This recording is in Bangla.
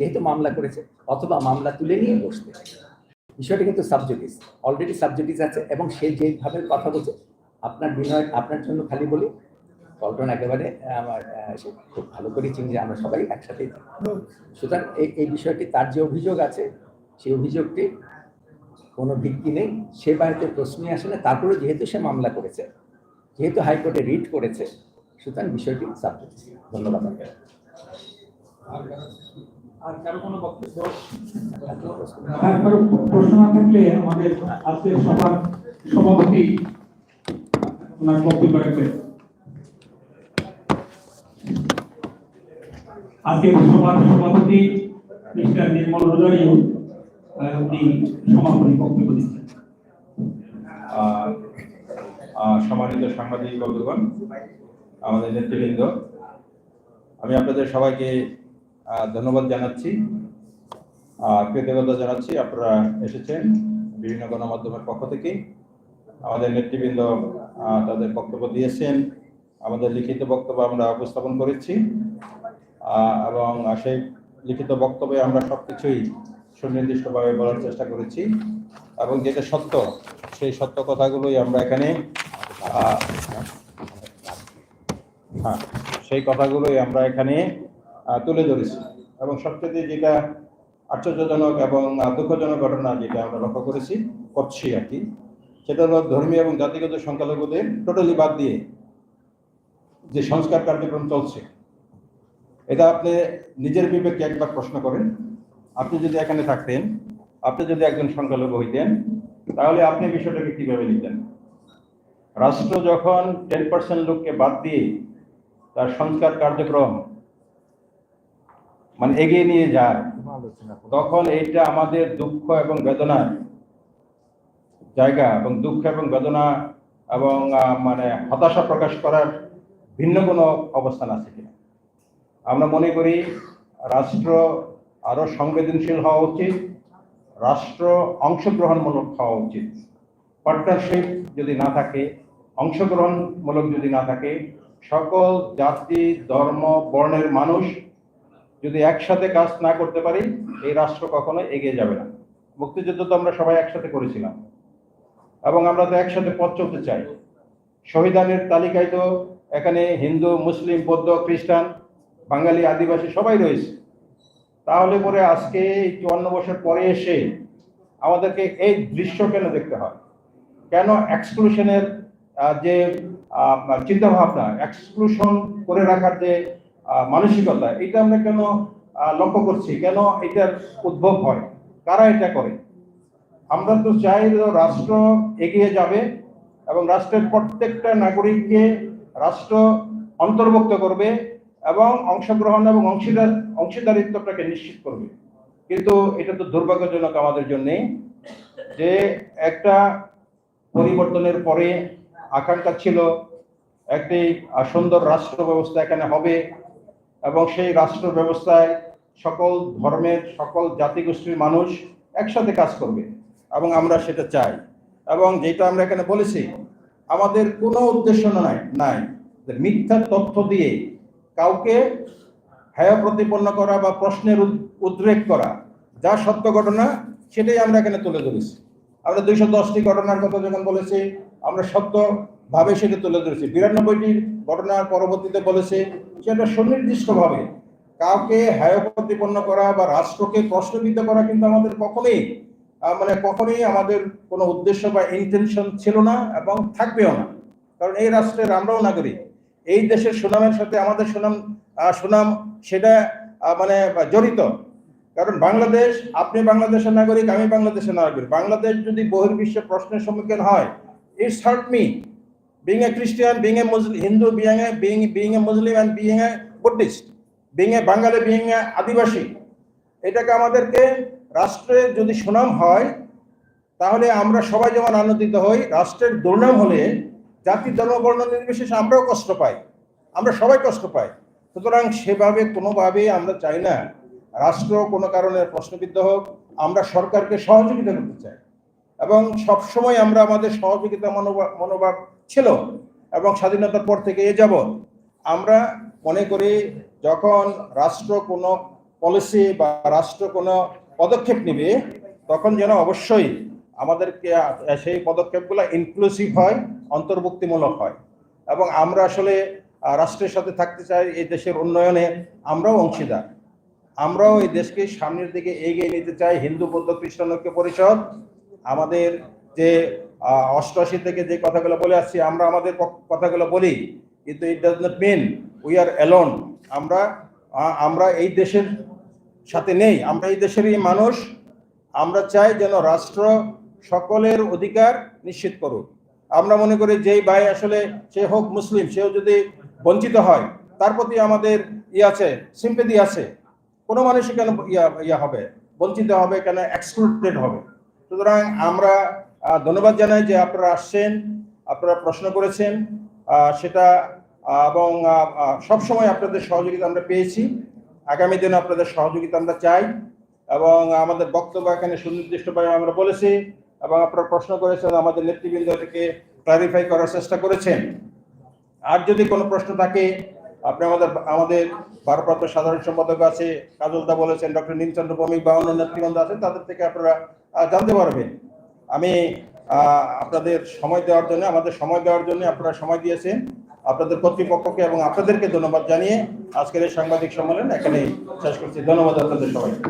যেহেতু মামলা করেছে, অথবা মামলা তুলে নিয়ে বসতে বিষয়টা কিন্তু সাবজেক্টিস অলরেডি সাবজেক্টিস আছে এবং সে যেভাবে কথা বলছে, আপনার বিনয়, আপনার জন্য খালি বলি, পল্টন একেবারে আমার খুব ভালো করে চিনি যে আমরা সবাই একসাথেই। সুতরাং এই বিষয়টি তার যে অভিযোগ আছে, সেই অভিযোগটি কোনো ভিত্তি নেই। সে বাড়িতে প্রশ্নই আসে না তারপরে যেহেতু সে মামলা করেছে, যেহেতু হাইকোর্টে রিট করেছে, সুতরাং বিষয়টি সাবজেক্ট ধন্যবাদ আপনাকে। আর কারও কোনো বক্তব্য? আর কারও প্রশ্ন না থাকলে আমাদের আজকের সভার সভাপতি ওনার বক্তব্য রাখবেন। আজকের সভার সভাপতি মিস্টার নির্মল রোজারিও উনি সমাপনী বক্তব্য দিচ্ছেন। আহ, আহ, সম্মানিত সাংবাদিক বন্ধুগণ আমাদের নেতৃবৃন্দ আমি আপনাদের সবাইকে ধন্যবাদ জানাচ্ছি। কৃতজ্ঞতা জানাচ্ছি আপনারা এসেছেন বিভিন্ন গণমাধ্যমের পক্ষ থেকে। আমাদের নেতৃবৃন্দ তাদের বক্তব্য দিয়েছেন। আমাদের লিখিত বক্তব্য আমরা উপস্থাপন করেছি। এবং সেই লিখিত বক্তব্যে আমরা সব কিছুই সুনির্দিষ্টভাবে বলার চেষ্টা করেছি। এবং যেটা সত্য, সেই সত্য কথাগুলোই আমরা এখানে হ্যাঁ সেই কথাগুলোই আমরা এখানে তুলে ধরেছি। এবং সবচেয়ে যেটা আশ্চর্যজনক এবং দুঃখজনক ঘটনা যেটা আমরা লক্ষ্য করেছি, করছি আর কি, সেটা হলো ধর্মীয় এবং জাতিগত সংখ্যালঘুদের টোটালি বাদ দিয়ে যে সংস্কার কার্যক্রম চলছে, এটা আপনি নিজের বিবেককে একবার প্রশ্ন করেন। আপনি যদি এখানে থাকতেন, আপনি যদি একজন সংখ্যালঘু হইতেন, তাহলে আপনি বিষয়টাকে কীভাবে নিতেন? রাষ্ট্র যখন টেন পার্সেন্ট লোককে বাদ দিয়ে তার সংস্কার কার্যক্রম মানে এগিয়ে নিয়ে যায়। তখন এইটা আমাদের দুঃখ এবং বেদনার জায়গা এবং দুঃখ এবং বেদনা এবং মানে হতাশা প্রকাশ করার ভিন্ন কোনো অবস্থান আছে কিনা। আমরা মনে করি রাষ্ট্র আরও সংবেদনশীল হওয়া উচিত, রাষ্ট্র অংশগ্রহণমূলক হওয়া উচিত। পার্টনারশিপ যদি না থাকে, অংশগ্রহণমূলক যদি না থাকে, সকল জাতি, ধর্ম, বর্ণের মানুষ যদি একসাথে কাজ না করতে পারি, এই রাষ্ট্র কখনো এগিয়ে যাবে না। মুক্তিযুদ্ধ তো আমরা সবাই একসাথে করেছিলাম। এবং আমরা তো একসাথে পথ চলতে চাই। শহীদানের তালিকায় তো এখানে হিন্দু, মুসলিম, বৌদ্ধ, খ্রিস্টান, বাঙালি, আদিবাসী সবাই রয়েছে। তাহলে পরে আজকে চুয়ান্ন বছর পরে এসে আমাদেরকে এই দৃশ্য কেন দেখতে হয়? কেন এক্সক্লুশনের যে চিন্তাভাবনা এক্সক্লুশন করে রাখার যে মানসিকতা, এটা আমরা কেন লক্ষ্য করছি? কেন এটার উদ্ভব হয়? কারা এটা করে? আমরা তো চাই রাষ্ট্র এগিয়ে যাবে এবং রাষ্ট্রের প্রত্যেকটা নাগরিককে রাষ্ট্র অন্তর্ভুক্ত করবে এবং অংশগ্রহণ এবং অংশীদার, অংশীদারিত্বটাকে নিশ্চিত করবে। কিন্তু এটা তো দুর্ভাগ্যজনক আমাদের জন্যে যে একটা পরিবর্তনের পরে আকাঙ্ক্ষা ছিল, একটি সুন্দর রাষ্ট্র ব্যবস্থা এখানে হবে এবং সেই রাষ্ট্র ব্যবস্থায় সকল ধর্মের, সকল জাতিগোষ্ঠীর মানুষ একসাথে কাজ করবে এবং আমরা সেটা চাই। এবং যেটা আমরা এখানে বলেছি, আমাদের কোনো উদ্দেশ্য নাই নাই মিথ্যা তথ্য দিয়ে কাউকে হেয় প্রতিপন্ন করা বা প্রশ্নের উদ্রেক করা। যা সত্য ঘটনা, সেটাই আমরা এখানে তুলে ধরেছি। আমরা দুইশো দশটি ঘটনার কথা যখন বলেছি, আমরা সত্য ভাবে সেটা তুলে ধরেছে। বিরানব্বইটি ঘটনার পরবর্তীতে বলেছে সেটা সুনির্দিষ্টভাবে কাউকে হেয় প্রতিপন্ন করা বা রাষ্ট্রকে প্রশ্নবিদ্ধ করা কিন্তু আমাদের কখনোই মানে কখনোই আমাদের কোনো উদ্দেশ্য বা ইন্টেনশন ছিল না এবং থাকবেও না। কারণ এই রাষ্ট্রের আমরাও নাগরিক। এই দেশের সুনামের সাথে আমাদের সুনাম সুনাম সেটা মানে জড়িত। কারণ বাংলাদেশ, আপনি বাংলাদেশের নাগরিক, আমি বাংলাদেশের নাগরিক। বাংলাদেশ যদি বহির্বিশ্বে প্রশ্নের সম্মুখীন হয় it's hurt me being a Christian being a Muslim Hindu being a being being a Muslim and being a Buddhist being a Bengali being a Adivasi এটাকে আমাদেরকে রাষ্ট্রে যদি সুনাম হয়, তাহলে আমরা সবাই যেমন আনন্দিত হই, রাষ্ট্রের দুর্নাম হলে জাতি, ধর্ম নির্বিশেষে আমরাও কষ্ট পাই, আমরা সবাই কষ্ট পাই। সুতরাং সেভাবে কোনোভাবেই আমরা চাই না, রাষ্ট্র কোনো কারণে প্রশ্নবিদ্ধ হোক, আমরা সরকারকে সহযোগিতা করতে চাই। এবং সবসময় আমরা আমাদের সহযোগিতা মনোভাব মনোভাব ছিল এবং স্বাধীনতার পর থেকে এ যাবৎ আমরা মনে করি যখন রাষ্ট্র কোনো পলিসি বা রাষ্ট্র কোনো পদক্ষেপ নেবে, তখন যেন অবশ্যই আমাদেরকে সেই পদক্ষেপগুলো ইনক্লুসিভ হয়, অন্তর্ভুক্তিমূলক হয়। এবং আমরা আসলে রাষ্ট্রের সাথে থাকতে চাই, এই দেশের উন্নয়নে আমরাও অংশীদার। আমরাও এই দেশকে সামনের দিকে এগিয়ে নিতে চাই, হিন্দু বৌদ্ধ খ্রিস্টান ঐক্য পরিষদ, আমাদের যে অষ্টআশি থেকে যে কথাগুলো বলে আসছি, আমরা আমাদের কথাগুলো বলি, কিন্তু it does not mean we are alone আমরা আমরা এই দেশের সাথে নেই, আমরা এই দেশেরই মানুষ। আমরা চাই যেন রাষ্ট্র সকলের অধিকার নিশ্চিত করুক। আমরা মনে করি যেই ভাই আসলে সে হোক মুসলিম, সেও যদি বঞ্চিত হয়, তার প্রতি আমাদের ই আছে সিম্পেদি আছে। কোনো মানুষই কেন ইয়া ইয়া হবে? বঞ্চিত হবে কেন? এক্সক্লুডেড হবে। সুতরাং আমরা ধন্যবাদ জানাই যে আপনারা আসছেন, আপনারা প্রশ্ন করেছেন সেটা এবং সবসময় আপনাদের সহযোগিতা আমরা পেয়েছি। আগামী দিনে আপনাদের সহযোগিতা আমরা চাই, এবং আমাদের বক্তব্য এখানে সুনির্দিষ্টভাবে আমরা বলেছি, এবং আপনারা প্রশ্ন করেছেন, আমাদের নেতৃবৃন্দ থেকে ক্লারিফাই করার চেষ্টা করেছেন। আর যদি কোনো প্রশ্ন থাকে, আপনি আমাদের আমাদের ভারপ্রাপ্ত সাধারণ সম্পাদক আছে, কাজলদা বলেছেন, ডক্টর নীলচন্দ্র ভৌমিক বা অন্য নেতৃবৃন্দ আছেন, তাদের থেকে আপনারা জানতে পারবেন। আমি আপনাদের সময় দেওয়ার জন্য, আমাদের সময় দেওয়ার জন্য আপনারা সময় দিয়েছেন। আপনাদের কর্তৃপক্ষকে এবং আপনাদেরকে ধন্যবাদ জানিয়ে আজকের এই সাংবাদিক সম্মেলন এখানে শেষ করছি। ধন্যবাদ আপনাদের সবাই